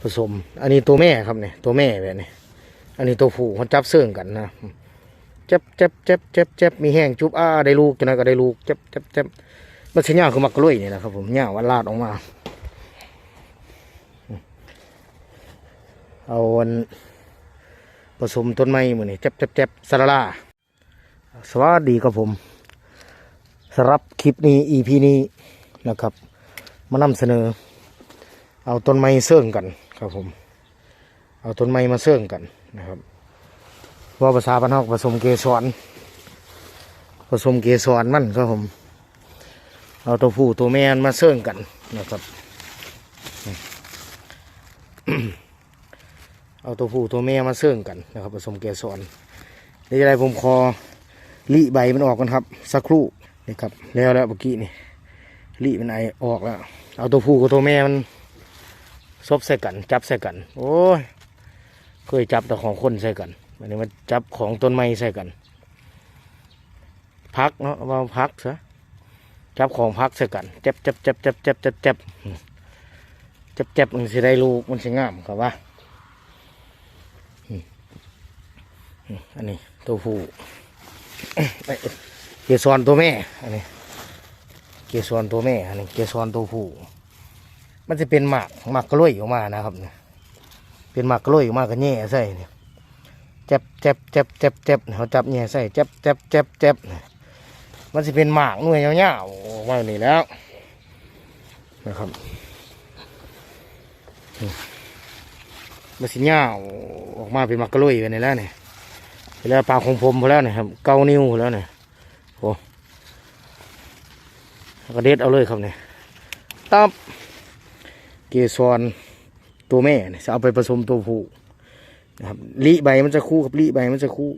ผสม อันนี้ตัวแม่ครับเนี่ยตัวแม่แบบนี้ อันนี้ตัวผู้เขาจับเสื่องกันนะเจ็บเจ็บเจ็บเจ็บเจ็บมีแห้งจุบอ้าได้ลูกจังนั้นก็ได้ลูกเจ็บเจ็บเจ็บมันสัญญาคือมักกะลุยนี่นะครับ ผมเนี่ยวันลาดออกมา เอาอันผสมต้นไม้มือนี่เจ็บเจ็บเจ็บสาราลาสวัสดีครับผมสำหรับคลิปนี้ EP นี้ นะครับ มานำเสนอ เอาต้นไม้เสื่องกันครับผม เอาต้นไม้มาเสื่องกันนะครับว่าภาษาบ้านนอกผสมเกสรผสมเกสรมันครับผม เอาตัวผู้ตัวแม่มาเสื่องกันนะครับ เอาตัวผู้ตัวแม่มาเสื่องกันนะครับ ผสมเกสรเดี๋ยวจะได้ผมคอลีใบมันออกกันครับ สักครู่นี่ครับแล้วแล้วเมื่อกี้นี่ ลีมันไอออกแล้ว เอาตัวผู้กับตัวแม่มันซบใส่กัน จับใส่กัน โอ้ยเคยจับแต่ของคนใส่กันวันนี้มาจับของต้นไม้ใส่กัน พักเนาะเอามาพักซะจับของพักใส่กันเจ็บเจ็บเจ็บเจ็บเจ็บเจ็บเจ็บเจ็บเจ็บมันสิได้ลูกมันสิงามครับว่าอันนี้ตัวผู้เอ้ยเกสรตัวแม่ อันนี้ เกสรตัวแม่อันนี้เกสรตัวผู้มันจะเป็นหมากหมากกล้วยออกมานะครับเนี่ยเป็นหมากกล้วยออกมาก็แง่ใส่เนี่ยเจ็บเจ็บเจ็บเจ็บเจ็บเขาจับแง่ยใส่เจ็บเจ็บเจ็บเจ็บมันจะเป็นหมากหน่วยยาวๆออกมาอย่างนี้แล้วนะครับมันสิยาวออกมาเป็นหมากกล้วยกันนี่แล้วเนี่ยแล้วปลาของผมพอแล้วเนี่ยครับเกานิ้วแล้วเนี่ยโอ้ กระเด็ดเอาเลยครับเนี่ยตับเกสรตัวแม่เนี่ยจะเอาไปผสมตัวผู้นะครับลีใบมันจะคู่กับลีใบมันจะคู่